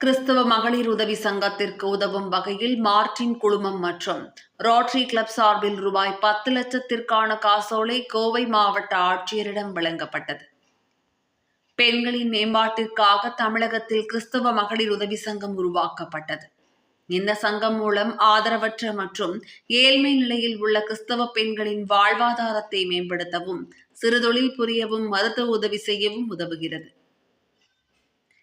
கிறிஸ்தவ மகளிர் உதவி சங்கத்திற்கு உதவும் வகையில் மார்டின் குழுமம் மற்றும் ரோட்டரி கிளப் சார்பில் ரூபாய் பத்து லட்சத்திற்கான காசோலை கோவை மாவட்ட ஆட்சியரிடம் வழங்கப்பட்டது. பெண்களின் மேம்பாட்டிற்காக தமிழகத்தில் கிறிஸ்தவ மகளிர் உதவி சங்கம் உருவாக்கப்பட்டது. இந்த சங்கம் மூலம் ஆதரவற்ற மற்றும் ஏழ்மை நிலையில் உள்ள கிறிஸ்தவ பெண்களின் வாழ்வாதாரத்தை மேம்படுத்தவும் சிறுதொழில் புரியவும் மருத்துவ உதவி செய்யவும் உதவுகிறது.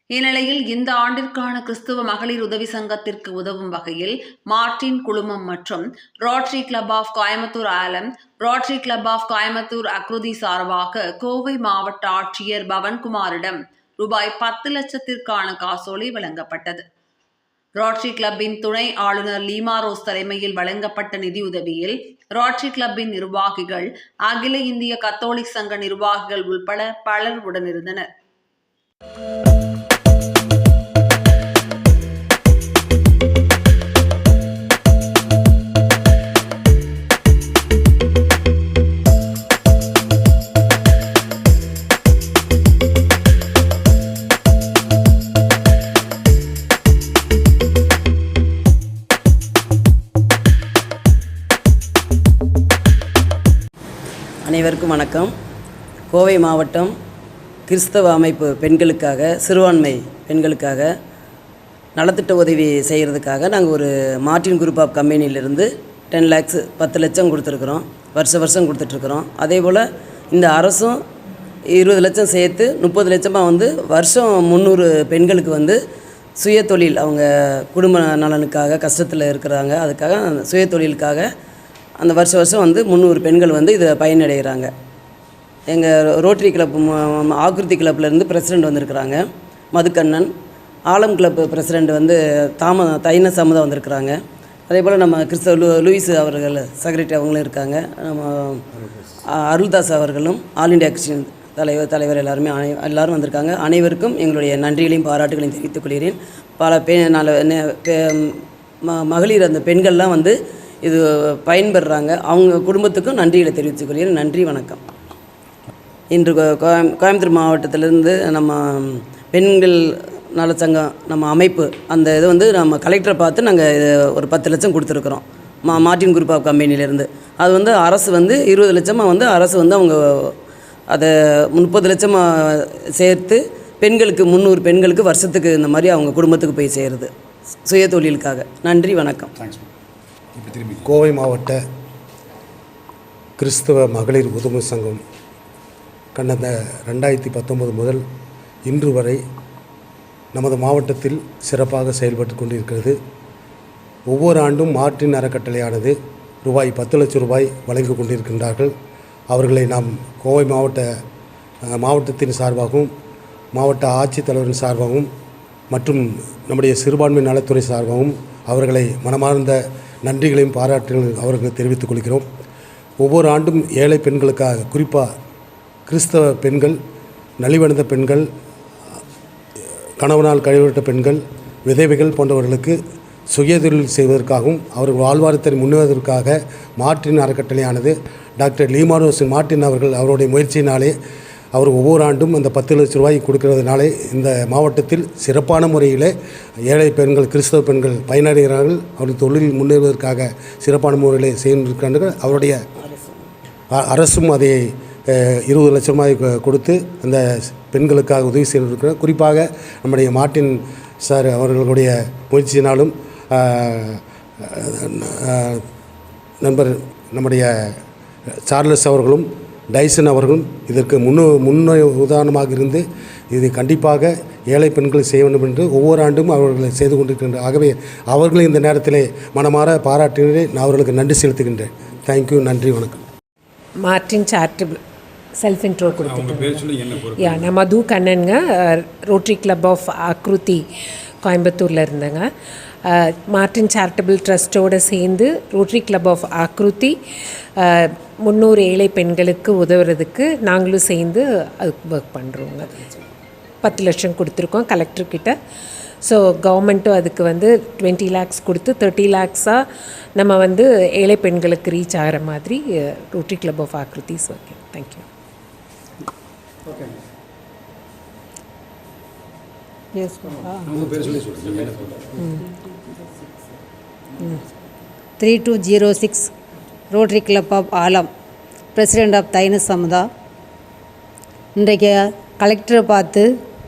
இந்நிலையில் இந்த ஆண்டிற்கான கிறிஸ்துவ மகளிர் உதவி சங்கத்திற்கு உதவும் வகையில் மார்டின் குழுமம் மற்றும் Rotary Club of Coimbatore Alam Rotary Club of Coimbatore Akruti சார்பாக கோவை மாவட்ட ஆட்சியர் பவன்குமாரிடம் ரூபாய் பத்து லட்சத்திற்கான காசோலை வழங்கப்பட்டது. ரோட்டரி கிளப்பின் துணை ஆளுநர் லீமா ரோஸ் தலைமையில் வழங்கப்பட்ட நிதியுதவியில் ரோட்டரி கிளப்பின் நிர்வாகிகள் அகில இந்திய கத்தோலிக் சங்க நிர்வாகிகள் உள்பட பலர் உடனிருந்தனர். அனைவருக்கும் வணக்கம். கோவை மாவட்டம் கிறிஸ்தவ அமைப்பு பெண்களுக்காக சிறுபான்மை பெண்களுக்காக நலத்திட்ட உதவி செய்கிறதுக்காக நாங்கள் ஒரு மார்டின் குரூப் ஆஃப் கம்பெனியிலிருந்து டென் லேக்ஸ் பத்து லட்சம் கொடுத்துருக்குறோம். வருஷ வருஷம் கொடுத்துட்ருக்குறோம். அதே போல் இந்த அரசும் இருபது லட்சம் சேர்த்து முப்பது லட்சமாக வந்து வருஷம் முந்நூறு பெண்களுக்கு வந்து சுய தொழில் அவங்க குடும்ப நலனுக்காக கஷ்டத்தில் இருக்கிறாங்க. அதுக்காக அந்த சுய தொழிலுக்காக அந்த வருஷம் வருஷம் வந்து முந்நூறு பெண்கள் வந்து இதை பயனடைகிறாங்க. எங்கள் ரோட்டரி கிளப் ம- ஆக்ருதி கிளப்லேருந்து பிரசிடெண்ட் வந்திருக்கிறாங்க. மதுக்கண்ணன் ஆலம் கிளப் பிரசிடெண்ட் வந்து தாம தைன சமுதா வந்திருக்கிறாங்க. அதே போல் நம்ம கிறிஸ்தவ லூ லூயிஸ் அவர்கள் செக்ரட்டரி அவங்களும் இருக்காங்க. நம்ம அருள்தாஸ் அவர்களும் ஆல் இண்டியா கிறிஸ்டின் தலைவர் தலைவர் எல்லாருமே அனை எல்லாரும் வந்திருக்காங்க. அனைவருக்கும் எங்களுடைய நன்றிகளையும் பாராட்டுகளையும் தெரிவித்துக் கொள்கிறேன். பல பெ நல்ல பெ- ம- மகளிர் அந்த பெண்கள்லாம் வந்து இது பயன்பெறுறாங்க. அவங்க குடும்பத்துக்கும் நன்றிகளை தெரிவித்துக்கொள்கிறேன். நன்றி வணக்கம். இன்று கோ- கோயம் கோயம்புத்தூர் மாவட்டத்திலிருந்து நம்ம பெண்கள் நலச்சங்கம் நம்ம அமைப்பு அந்த இது வந்து நம்ம கலெக்டரை பார்த்து நாங்கள் ஒரு பத்து லட்சம் கொடுத்துருக்குறோம். மா மார்டின் குரூப் ஆஃப் கம்பெனிலேருந்து அது வந்து அரசு வந்து இருபது லட்சமாக வந்து அரசு வந்து அவங்க அதை முப்பது லட்சமாக சேர்த்து பெண்களுக்கு முந்நூறு பெண்களுக்கு வருஷத்துக்கு இந்த மாதிரி அவங்க குடும்பத்துக்கு போய் சேருது. சுய தொழிலுக்காக நன்றி வணக்கம். கோவை மாவட்ட கிறிஸ்தவ மகளிர் உதவி சங்கம் கடந்த ரெண்டாயிரத்தி பத்தொன்பது முதல் இன்று வரை நமது மாவட்டத்தில் சிறப்பாக செயல்பட்டு கொண்டிருக்கிறது. ஒவ்வொரு ஆண்டும் மார்டின் அறக்கட்டளையானது ரூபாய் பத்து லட்சம் ரூபாய் வழங்கி கொண்டிருக்கின்றார்கள். அவர்களை நாம் கோவை மாவட்ட மாவட்டத்தின் சார்பாகவும் மாவட்ட ஆட்சித்தலைவரின் சார்பாகவும் மற்றும் நம்முடைய சிறுபான்மை நலத்துறை சார்பாகவும் அவர்களை மனமார்ந்த நன்றிகளையும் பாராட்டுகளையும் அவர்களுக்கு தெரிவித்துக் கொள்கிறோம். ஒவ்வொரு ஆண்டும் ஏழை பெண்களுக்காக குறிப்பாக கிறிஸ்தவ பெண்கள் நலிவடைந்த பெண்கள் கணவனால் கைவிட்ட பெண்கள் விதவைகள் போன்றவர்களுக்கு சுயதொழில் செய்வதற்காகவும் அவர்கள் வாழ்வாரத்தை முன்னேறுவதற்காக மாற்றின் அறக்கட்டளையானது டாக்டர் லீமானோஸ் மார்ட்டின் அவர்கள் அவருடைய முயற்சியினாலே அவர் ஒவ்வொரு ஆண்டும் அந்த பத்து லட்ச ரூபாய் கொடுக்கறதுனாலே இந்த மாவட்டத்தில் சிறப்பான முறையில் ஏழை பெண்கள் கிறிஸ்தவ பெண்கள் பயனடைகிறார்கள். அவர்கள் தொழிலில் முன்னேறுவதற்காக சிறப்பான முறையில் செய்திருக்கிறார்கள் அவருடைய அ- அரசும் அதை இருபது லட்சம் ரூபாய் கொடுத்து அந்த பெண்களுக்காக உதவி செய்திருக்கிறார். குறிப்பாக நம்முடைய மார்ட்டின் சார் அவர்களுடைய முயற்சியினாலும் நண்பர் நம்முடைய சார்லஸ் அவர்களும் டைசன் அவர்களும் இதற்கு முன்னு முன்ன உதாரணமாக இருந்து இது கண்டிப்பாக ஏழை பெண்கள் செய்ய வேண்டும் என்று ஒவ்வொரு ஆண்டும் அவர்களை செய்து கொண்டிருக்கின்றனர் ஆகவே அவர்களை இந்த நேரத்திலே மனமாற பாராட்டினரே நான் அவர்களுக்கு நன்றி செலுத்துகின்றேன். தேங்க்யூ நன்றி. வணக்கம். மார்டின் சேரிட்டபிள் செல்ஃப் இன்ட்ரோ கொடுத்துட்டு யா நான் மது கண்ணனுங்க ரோட்டரி கிளப் ஆஃப் ஆக்ருதி கோயம்புத்தூரில் இருந்தேங்க. மார்டின் சேரிட்டபிள் ட்ரஸ்ட்டோடு சேர்ந்து ரோட்டரி கிளப் ஆஃப் ஆக்ருதி முந்நூறு ஏழை பெண்களுக்கு உதவுறதுக்கு நாங்களும் சேர்ந்து அதுக்கு ஒர்க் பண்ணுறோங்க பத்து லட்சம் கொடுத்துருக்கோம் கலெக்டர்கிட்ட ஸோ கவர்மெண்ட்டும் அதுக்கு வந்து டுவெண்ட்டி லேக்ஸ் கொடுத்து தேர்ட்டி லேக்ஸாக நம்ம வந்து ஏழை பெண்களுக்கு ரீச் ஆகிற மாதிரி Rotary Club of Akrutis okay thank you yes three two zero six Rotary Club of Alam president of தைனஸ் சமுதா. இன்றைக்கு கலெக்டரை பார்த்து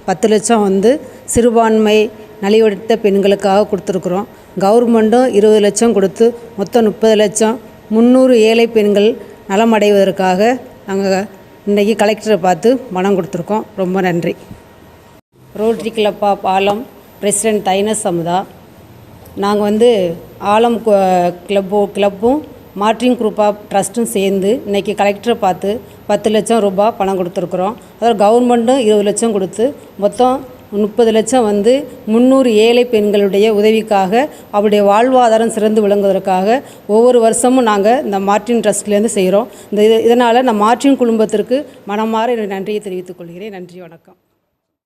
பத்து லட்சம் வந்து சிறுபான்மை நலிவடைத்த பெண்களுக்காக கொடுத்துருக்குறோம். கவர்மெண்ட்டும் இருபது லட்சம் கொடுத்து மொத்தம் முப்பது லட்சம் முந்நூறு ஏழை பெண்கள் நலமடைவதற்காக நாங்கள் இன்றைக்கி கலெக்டரை பார்த்து பணம் கொடுத்துருக்கோம். ரொம்ப நன்றி. Rotary club of Alam president தைனஸ் சமுதா. நாங்கள் வந்து ஆலம் கிளப்போ கிளப்பும் மார்டின் குரூப் ஆஃப் ட்ரஸ்ட்டும் சேர்ந்து இன்றைக்கி கலெக்டரை பார்த்து பத்து லட்சம் ரூபாய் பணம் கொடுத்துருக்குறோம். அதாவது கவர்மெண்ட்டும் இருபது லட்சம் கொடுத்து மொத்தம் முப்பது லட்சம் வந்து முந்நூறு ஏழை பெண்களுடைய உதவிக்காக அவருடைய வாழ்வாதாரம் சிறந்து விளங்குவதற்காக ஒவ்வொரு வருஷமும் நாங்கள் இந்த மார்டின் ட்ரஸ்ட்லேருந்து செய்கிறோம் இந்த இது இதனால் நான் மார்டின் குடும்பத்திற்கு மனமாற என்னுடைய நன்றியை தெரிவித்துக் கொள்கிறேன். நன்றி வணக்கம்.